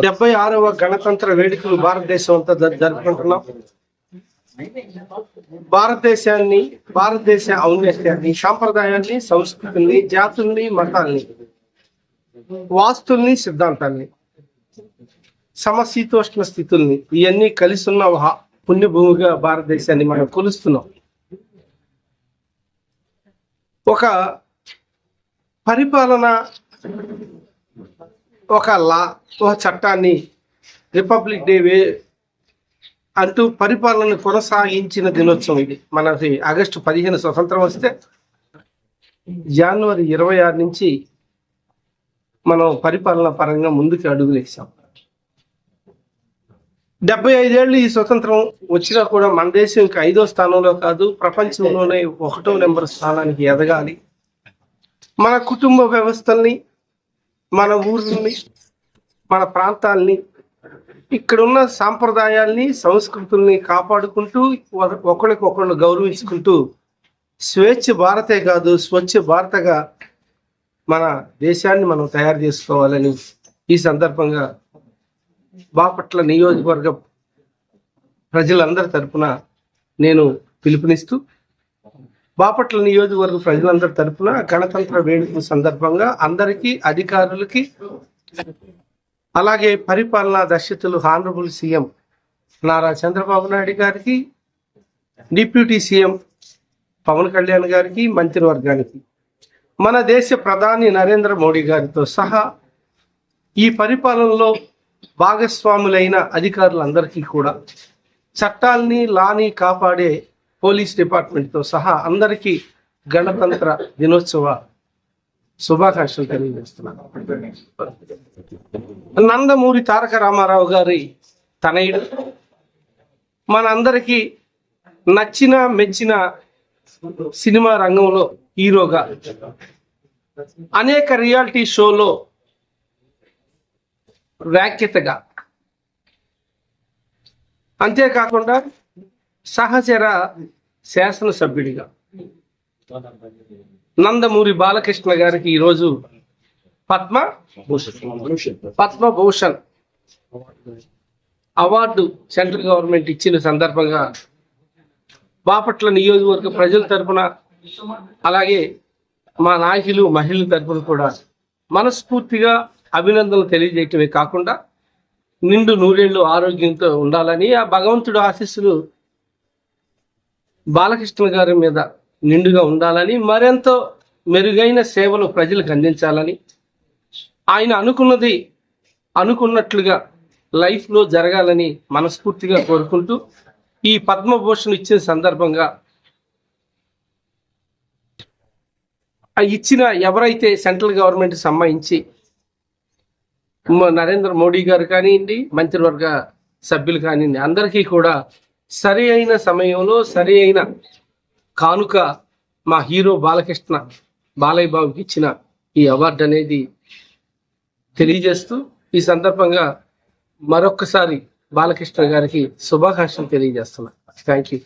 డెబ్బై ఆరవ గణతంత్ర వేడుకలు భారతదేశం అంతా జరు- జరుపుకుంటున్నాం. భారతదేశాన్ని భారతదేశ ఔన్నత్యాన్ని సాంప్రదాయాన్ని సంస్కృతిని జాతుల్ని మతాల్ని వాస్తుల్ని సిద్ధాంతాల్ని సమశీతోష్ణ స్థితుల్ని ఇవన్నీ కలిసి ఉన్న పుణ్యభూమిగా భారతదేశాన్ని మనం కొలుస్తున్నాం. ఒక పరిపాలన ఒక లా ఒక చట్టాన్ని రిపబ్లిక్ డే వే అంటూ పరిపాలన కొనసాగించిన దినోత్సవం ఇది. మనకి ఆగస్టు పదిహేను స్వతంత్రం వస్తే జనవరి ఇరవై ఆరు నుంచి మనం పరిపాలన పరంగా ముందుకు అడుగులేసాం డెబ్బై ఐదేళ్ళు ఈ స్వతంత్రం వచ్చినా కూడా మన దేశం ఇంకా ఐదో స్థానంలో కాదు ప్రపంచంలోనే ఒకటో నెంబర్ స్థానానికి ఎదగాలి. మన కుటుంబ వ్యవస్థల్ని మన ఊరిని మన ప్రాంతాల్ని ఇక్కడున్న సాంప్రదాయాల్ని సంస్కృతుల్ని కాపాడుకుంటూ ఒక- గౌరవించుకుంటూ స్వేచ్ఛ భారతే కాదు స్వచ్ఛ భారతగా మన దేశాన్ని మనం తయారు చేసుకోవాలని ఈ సందర్భంగా బాపట్ల నియోజకవర్గ ప్రజలందరి తరపున నేను పిలుపునిస్తూ బాపట్ల నియోజకవర్గ ప్రజలందరి తరపున గణతంత్ర వేడుకల సందర్భంగా అందరికీ అధికారులకి అలాగే పరిపాలనా దర్శితులు హానరబుల్ సీఎం నారా చంద్రబాబు నాయుడు గారికి డిప్యూటీ సీఎం పవన్ కళ్యాణ్ గారికి మంత్రివర్గానికి మన దేశ ప్రధాని నరేంద్ర మోడీ గారితో సహా ఈ పరిపాలనలో భాగస్వాములైన అధికారులందరికీ కూడా చట్టాల్ని లాని కాపాడే పోలీస్ డిపార్ట్మెంట్తో సహా అందరికీ గణతంత్ర దినోత్సవ శుభాకాంక్షలు తెలియజేస్తున్నాను. నందమూరి తారక రామారావు గారి తనయుడు. మనందరికీ నచ్చిన మెచ్చిన సినిమా రంగంలో హీరోగా అనేక రియాలిటీ షోలో వ్యాఖ్యతగా అంతేకాకుండా సహచర శాసనసభ్యుడిగా. నందమూరి బాలకృష్ణ గారికి ఈరోజు Padma Padma Bhushan award central government ఇచ్చిన సందర్భంగా బాపట్ల నియోజకవర్గ ప్రజల తరపున అలాగే మా నాయకులు మహిళల తరపున కూడా మనస్ఫూర్తిగా అభినందనలు తెలియజేయటమే కాకుండా నిండు నూరేళ్ళు ఆరోగ్యంతో ఉండాలని ఆ భగవంతుడు ఆశీస్సులు బాలకృష్ణ గారి మీద నిండుగా ఉండాలని మరెంతో మెరుగైన సేవలు ప్రజలకు అందించాలని ఆయన అనుకున్నది అనుకున్నట్లుగా లైఫ్లో జరగాలని మనస్ఫూర్తిగా కోరుకుంటూ ఈ పద్మభూషణ్ ఇచ్చిన సందర్భంగా ఇచ్చిన ఎవరైతే సెంట్రల్ గవర్నమెంట్ సంబంధించి మ- నరేంద్ర మోడీ గారు కానివ్వండి మంత్రివర్గ సభ్యులు కానివ్వండి అందరికీ కూడా సరి అయిన సమయంలో సరి అయిన కానుక మా హీరో బాలకృష్ణ బాలయ్య బాబుకి ఇచ్చిన ఈ అవార్డు అనేది తెలియజేస్తూ ఈ సందర్భంగా మరొక్కసారి బాలకృష్ణ గారికి శుభాకాంక్షలు తెలియజేస్తున్నా. Thank you